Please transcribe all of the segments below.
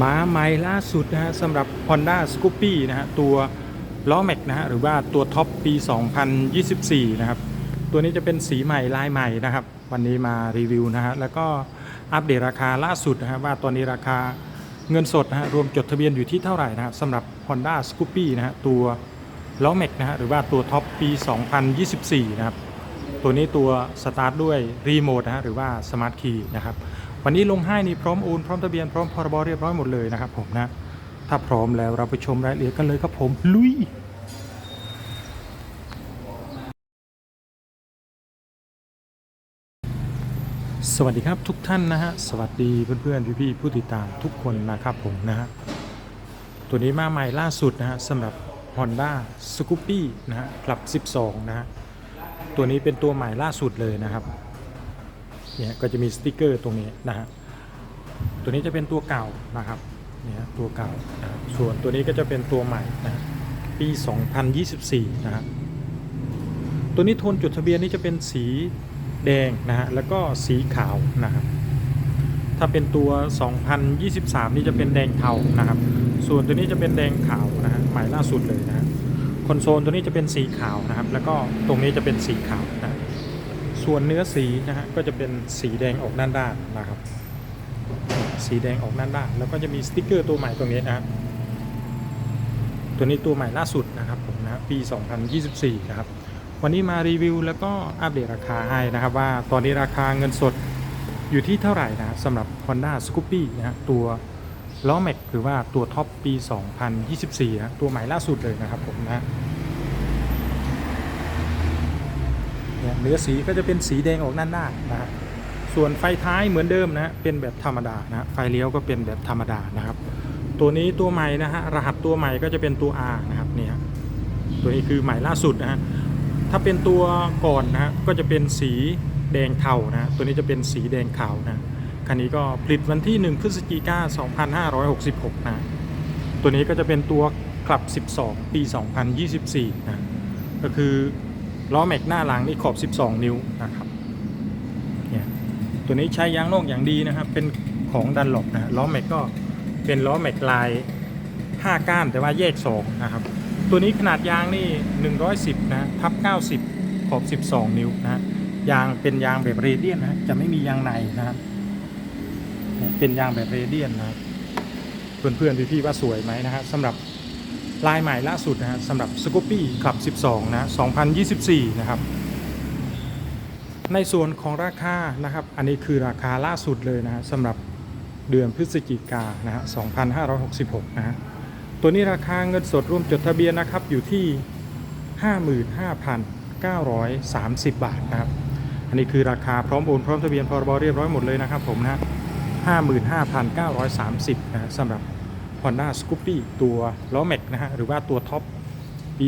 ม้าไม้ล่าสุดนะฮะสำหรับ Honda Scoopy นะฮะตัวล้อแม็กนะฮะหรือว่าตัวท็อปปี 2024 นะครับ ตัวนี้จะเป็นสีใหม่ลายใหม่นะครับ วันนี้มารีวิวนะฮะแล้วก็อัปเดตราคาล่าสุดนะฮะว่าตอนนี้ราคาเงินสดนะฮะรวมจดทะเบียนอยู่ที่เท่าไหร่นะครับสำหรับ Honda Scoopy นะฮะตัวล้อแม็กนะฮะหรือว่าตัวท็อปปี 2024 นะครับ ตัวนี้ตัวสตาร์ทด้วยรีโมทนะฮะหรือว่าสมาร์ทคีย์นะครับ วันนี้ลงให้นี่พร้อมโอนพร้อมทะเบียนพร้อมพรบเรียบร้อยหมดเลยนะครับผมนะถ้าพร้อมแล้วเราไปชมรายละเอียดกันเลยครับผมลุยสวัสดีครับทุกท่านนะฮะสวัสดีเพื่อนๆพี่ๆผู้ติดตามทุกคนนะครับผมนะฮะตัวนี้มาใหม่ล่าสุดนะฮะสำหรับ Honda Scoopy นะฮะกลับ 12 นะฮะตัวนี้เป็นตัวใหม่ล่าสุดเลยนะครับ เนี่ยก็จะมีสติกเกอร์ตรงนี้นะฮะตัวนี้จะเป็นตัวเก่านะครับเนี่ยตัวเก่าส่วนตัวนี้ก็จะเป็นตัวใหม่นะปี 2024นะฮะตัวนี้โทนจดทะเบียนนี่จะเป็นสีแดงนะฮะแล้วก็สีขาวนะครับถ้าเป็นตัว 2023 นี่จะเป็นแดงเทานะครับ ส่วนตัวนี้จะเป็นแดงขาวนะฮะใหม่ล่าสุดเลยนะฮะคอนโซลตัวนี้จะเป็นสีขาวนะครับ แล้วก็ตรงนี้จะเป็นสีขาวนะ ส่วนเนื้อสีนะฮะก็จะเป็นสีแดงออกด้านด้านนะครับ สีแดงออกด้านด้านแล้วก็จะมีสติกเกอร์ตัวใหม่ตรงนี้นะครับตัวนี้ตัวใหม่ล่าสุดนะครับผมนะปี 2024 นะครับ วันนี้มารีวิวแล้วก็อัปเดตราคาให้นะครับว่าตอนนี้ราคาเงินสดอยู่ที่เท่าไหร่นะสำหรับ Honda Scoopy นะฮะตัวล้อแม็กหรือว่าตัวท็อปปี 2024นะตัวใหม่ล่าสุดเลยนะครับผมนะ เนื้อสีก็จะเป็นสีแดงออกด้านหน้านะฮะส่วนไฟท้ายเหมือนเดิมนะเป็นแบบธรรมดานะไฟเลี้ยวก็เป็นแบบธรรมดานะครับ ตัวนี้ตัวใหม่นะฮะรหัสตัวใหม่ก็จะเป็นตัว R นะครับเนี่ยฮะตัวนี้คือใหม่ล่าสุดนะฮะถ้าเป็นตัวก่อนนะฮะก็จะเป็นสีแดงเทานะตัวนี้จะเป็นสีแดงขาวนะคันนี้ก็ผลิตวันที่ 1 พฤศจิกายน2566 นะ ตัวนี้ก็จะเป็นตัวคลับ 12 ปี 2024 นะ ก็คือ ล้อแม็กหน้าหลังนี่ขอบ 12 นิ้วนะครับเนี่ยตัวนี้ใช้ยางนอกอย่างดีนะครับ เป็นของดันหลบนะล้อแม็กก็เป็นล้อแม็กลาย 5 ก้านแต่ว่าแยก2นะครับ ตัวนี้ขนาดยางนี่ 110 นะทับ 90 ขอบ 12 นิ้วนะยางเป็นยางแบบเรเดียนนะจะไม่มียางในนะครับเนี่ยเป็นยางแบบเรเดียนนะครับเพื่อนๆพี่ๆว่าสวยไหมนะฮะสำหรับ ลายใหม่ล่าสุดนะฮะสำหรับ s c o p y ขับ12 นะ 2024 นะครับ ในส่วนของราคานะครับ อันนี้คือราคาล่าสุดเลยนะสำหรับเดือนพฤศจิกานะฮะ 2566 นะฮะ ตัวนี้ราคาเงินสดรวมจดทะเบียนนะครับอยู่ที่ 55,930 บาทนะครับ อันนี้คือราคาพร้อมโอนพร้อมทะเบียนพรบเรียบร้อยหมดเลยนะครับผมนะ55,930 นะสำหรับ Honda Scoopy ตัวล้อแม็กนะฮะหรือว่าตัวท็อปปี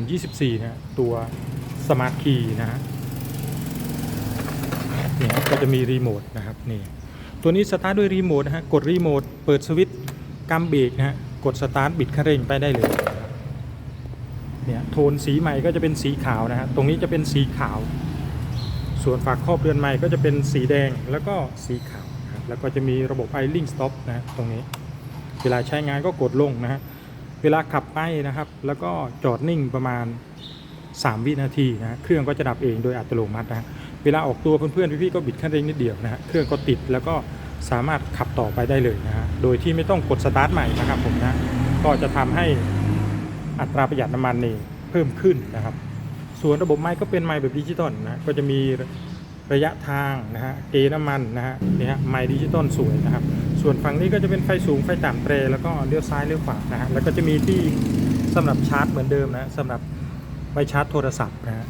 2024 นะฮะตัว Smart Key นะฮะนี่ฮะก็จะมีรีโมทนะครับนี่ตัวนี้สตาร์ทด้วยรีโมทนะฮะกดรีโมทเปิดสวิตช์กำเบรกนะฮะกดสตาร์ทบิดคันเร่งไปได้เลยเนี่ยโทนสีใหม่ก็จะเป็นสีขาวนะฮะตรงนี้จะเป็นสีขาว ส่วนฝากครอบเรือนใหม่ก็จะเป็นสีแดงแล้วก็สีขาวแล้วก็จะมีระบบ idling stop นะฮะตรงนี้ เวลาใช้งานก็กดลงนะฮะเวลาขับไปนะครับ แล้วก็จอดนิ่งประมาณ 3 วินาทีนะฮะเครื่องก็จะดับเองโดยอัตโนมัตินะเวลาออกตัวเพื่อนๆพี่ๆก็บิดคันเร่งนิดเดียวนะฮะเครื่องก็ติดแล้วก็สามารถขับต่อไปได้เลยนะฮะโดยที่ไม่ต้องกดสตาร์ทใหม่นะครับผมนะก็จะทำให้อัตราประหยัดน้ำมันนี่เพิ่มขึ้นนะครับ ส่วนระบบไม้ก็เป็นไม้แบบดิจิตอลนะก็จะมีระยะทางนะฮะเกน้ำมันนะฮะนี่ฮะไม้ดิจิตอลสวยนะครับ ส่วนฝั่งนี้ก็จะเป็นไฟสูงไฟต่ำเตรแล้วก็เลี้ยวซ้ายเลี้ยวขวานะฮะแล้วก็จะมีที่สำหรับชาร์จเหมือนเดิมนะสำหรับไว้ชาร์จโทรศัพท์นะฮะ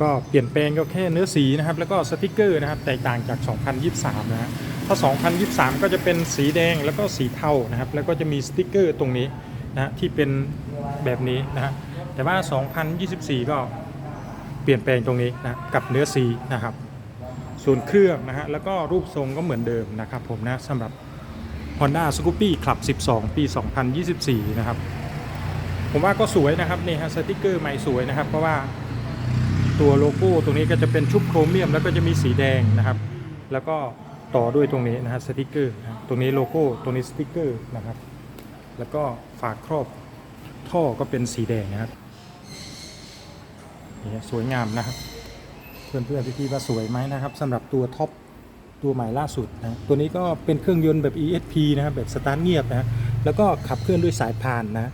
ก็เปลี่ยนแปลงก็แค่เนื้อสีนะครับ แล้วก็สติกเกอร์นะครับแตกต่างจาก 2023 นะฮะถ้า 2023 ก็จะเป็นสีแดงแล้วก็สีเทานะครับ แล้วก็จะมีสติกเกอร์ตรงนี้นะที่เป็นแบบนี้นะฮะแต่ว่า 2024 ก็เปลี่ยนแปลงตรงนี้นะกับเนื้อสีนะครับ ส่วนเครื่องนะฮะแล้วก็รูปทรงก็เหมือนเดิมนะครับผมนะสำหรับ Honda Scoopy ขับ12 ปี 2024 นะครับ ผมว่าก็สวยนะครับนี่ฮะสติกเกอร์ใหม่สวยนะครับ เพราะว่าตัวโลโก้ตรงนี้ก็จะเป็นชุบโครเมียม แล้วก็จะมีสีแดงนะครับ แล้วก็ต่อด้วยตรงนี้นะฮะสติกเกอร์นะตตรงนี้โลโก้ตรงนี้สติกเกอร์นะครับ แล้วก็ฝากครอบท่อก็เป็นสีแดงนะครับนี่สวยงามนะครับ เพื่อนๆพี่ๆว่าสวยไหมนะครับสำหรับตัวท็อปตัวใหม่ล่าสุดนะตัวนี้ก็เป็นเครื่องยนต์แบบ ESP นะครับแบบสตาร์ทเงียบนะแล้วก็ขับเคลื่อนด้วยสายพานนะ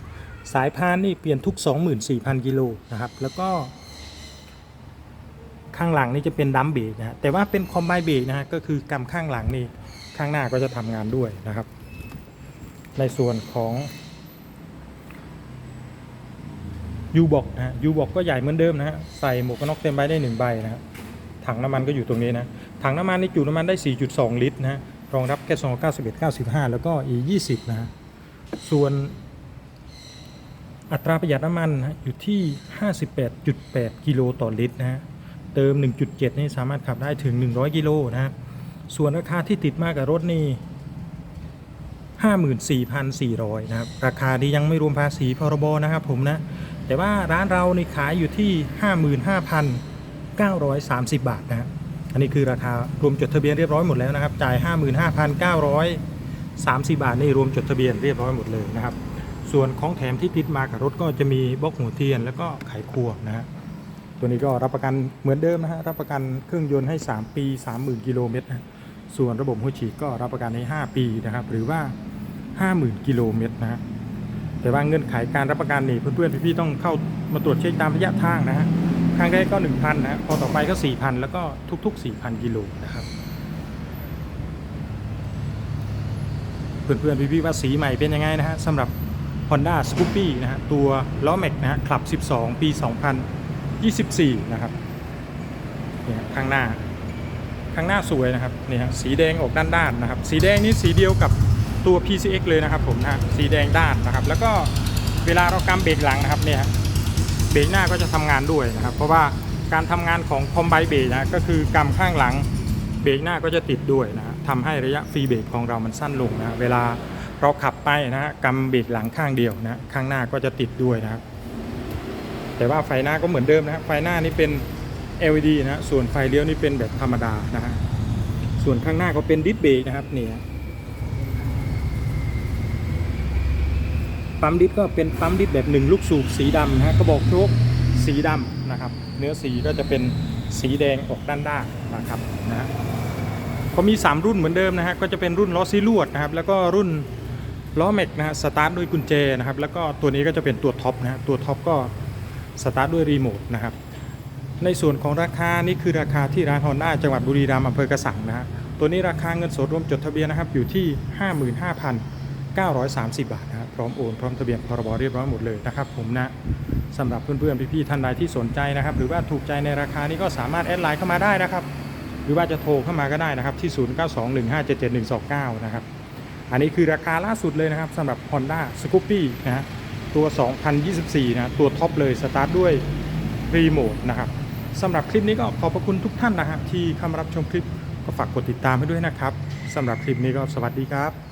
สายพานนี่เปลี่ยนทุก 24,000 กิโลนะครับแล้วก็ ข้างหลังนี่จะเป็นดัมเบรกนะแต่ว่าเป็นคอมไบเบรกนะฮะก็คือกำข้างหลังนี่ข้างหน้าก็จะทำงานด้วยนะครับ ในส่วนของ ยูบอกนะยูบอกก็ใหญ่เหมือนเดิมนะฮะใส่หมวกกันน็อกเต็มใบได้หนึ่งใบนะฮะถังน้ำมันก็อยู่ตรงนี้นะถังน้ำมันนี่จุน้ำมันได้ 4.2 ลิตรนะฮะรองรับแก๊ส291 95 แล้วก็ E20 นะฮะส่วนอัตราประหยัดน้ำมันนะฮะอยู่ที่ 58.8 กิโลต่อลิตรนะฮะเติม 1.7 นี่สามารถขับได้ถึง 100 กิโลนะฮะส่วนราคาที่ติดมากับรถนี่54,400 นะครับ ราคานี้ยังไม่รวมภาษีพรบนะครับผมนะ แต่ว่าร้านเราในขายอยู่ที่ 55,930 บาทนะฮะอันนี้คือราคารวมจดทะเบียนเรียบร้อยหมดแล้วนะครับ จ่าย 55,930 บาทนี่รวมจดทะเบียนเรียบร้อยหมดเลยนะครับ ส่วนของแถมที่ติดมากับรถก็จะมีบล็อกหัวเทียนแล้วก็ไขควงนะฮะตัวนี้ก็รับประกันเหมือนเดิมนะฮะรับประกันเครื่องยนต์ให้ 3 ปี 30,000กิโลเมตรนะส่วนระบบหัวฉีดก็รับประกันให้ 5 ปีนะครับ หรือว่า 50,000กิโลเมตรนะฮะ แต่ว่าเงื่อนไขการรับประกันนี่เพื่อนๆพี่ๆต้องเข้ามาตรวจเช็คตามระยะทางนะฮะครั้งแรกก็ 1,000นะฮะพอต่อไปก็ 4,000 แล้วก็ทุก ๆ 4,000 กิโลนะครับ เพื่อนๆพี่ๆว่าสีใหม่เป็นยังไงนะฮะสำหรับ Honda s c o o p y นะฮะตัวล้อแม็กนะฮะคลับ 12 ปี 2024 นะครับเนี่ยข้างหน้าข้างหน้าสวยนะครับนี่ฮะสีแดงออกด้านๆนะครับ สีแดงนี่สีเดียวกับ ตัว PCX เลยนะครับผมนะสีแดงด้านนะครับ แล้วก็เวลาเรากำเบรกหลังนะครับเนี่ยเบรกหน้าก็จะทำงานด้วยนะครับ เพราะว่าการทำงานของคอมไบเบรกนะก็คือกำข้างหลังเบรกหน้าก็จะติดด้วยนะทำให้ระยะฟรีเบรกของเรามันสั้นลงนะเวลาเราขับไปนะฮะกำเบรกหลังข้างเดียวนะข้างหน้าก็จะติดด้วยนะครับ แต่ว่าไฟหน้าก็เหมือนเดิมนะไฟหน้านี่เป็น LED นะฮะส่วนไฟเลี้ยวนี่เป็นแบบธรรมดานะฮะส่วนข้างหน้าก็เป็นดิสเบรกนะครับนี่ฮะ ปั๊มดิสก็เป็นปั๊มดิสแบบหนึ่งลูกสูบสีดำนะฮะกระบอกโชคสีดำนะครับ เนื้อสีก็จะเป็นสีแดงออกด้านด้านนะครับนะฮะเขามี 3 รุ่นเหมือนเดิมนะฮะก็จะเป็นรุ่นล้อซีลวดนะครับแล้วก็รุ่นล้อแม็กนะฮะสตาร์ทด้วยกุญแจนะครับแล้วก็ตัวนี้ก็จะเป็นตัวท็อปนะฮะตัวท็อปก็สตาร์ทด้วยรีโมทนะครับในส่วนของราคานี่คือราคาที่ร้านฮอนด้าจังหวัดบุรีรัมย์อำเภอกระสังนะฮะตัวนี้ราคาเงินสดรวมจดทะเบียนนะครับอยู่ที่ 930 บาทนะครับพร้อมโอนพร้อมทะเบียนพรบเรียบร้อยหมดเลยนะครับผมนะสำหรับเพื่อนๆพี่ๆท่านใดที่สนใจนะครับ หรือว่าถูกใจในราคานี้ก็สามารถแอดไลน์เข้ามาได้นะครับ หรือว่าจะโทรเข้ามาก็ได้นะครับที่ 0921577129 นะครับอันนี้คือราคาล่าสุดเลยนะครับสำหรับ Honda s c o o p y นะฮะตัว 2024 นะตัวท็อปเลยสตาร์ทด้วยรีโมทนะครับสำหรับคลิปนี้ก็ขอบพระคุณทุกท่านนะครับที่เข้ามารับชมคลิปก็ฝากกดติดตามให้ด้วยนะครับสำหรับคลิปนี้ก็สวัสดีครับ